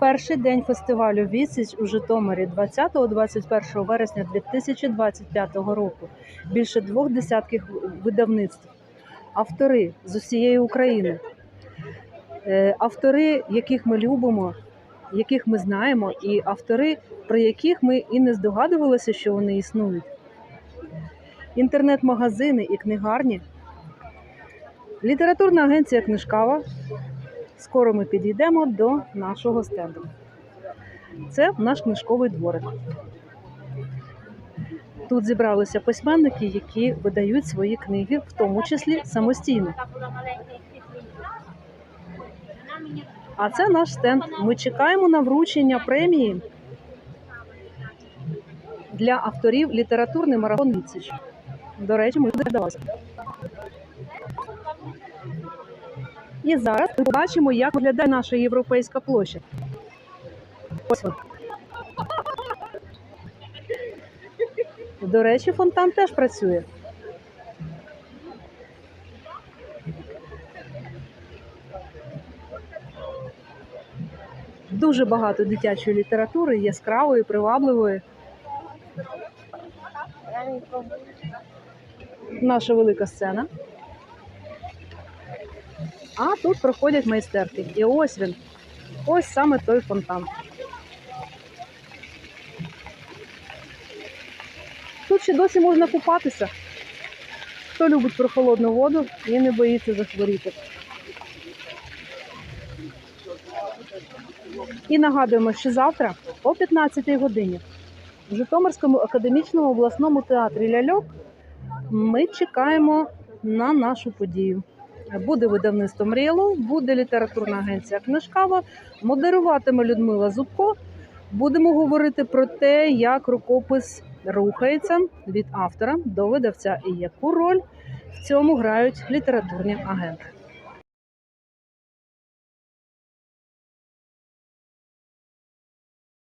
Перший день фестивалю Відсіч у Житомирі 20-21 вересня 2025 року. Більше двох десятків видавництв. Автори з усієї України. Е, Автори, яких ми любимо, яких ми знаємо, і автори, про яких ми і не здогадувалися, що вони існують. Інтернет-магазини і книгарні. Літературна агенція Книжкава. Скоро ми підійдемо до нашого стенду. Це наш книжковий дворик. Тут зібралися письменники, які видають свої книги, в тому числі самостійно. А це наш стенд. Ми чекаємо на вручення премії для авторів літературний марафон Відсіч. До речі, ми додавалися. І зараз ми побачимо, як виглядає наша європейська площа. Ось вона. До речі, фонтан теж працює. Дуже багато дитячої літератури, яскравої, привабливої. Наша велика сцена. А тут проходять майстерки. І ось він. Ось саме той фонтан. Тут ще досі можна купатися. Хто любить прохолодну воду і не боїться захворіти. І нагадуємо, що завтра о 15 годині в Житомирському академічному обласному театрі Ляльок ми чекаємо на нашу подію. Буде видавництво Мріялов, буде літературна агенція Книжкава, модеруватиме Людмила Зубко. Будемо говорити про те, як рукопис рухається від автора до видавця і яку роль в цьому грають літературні агенти.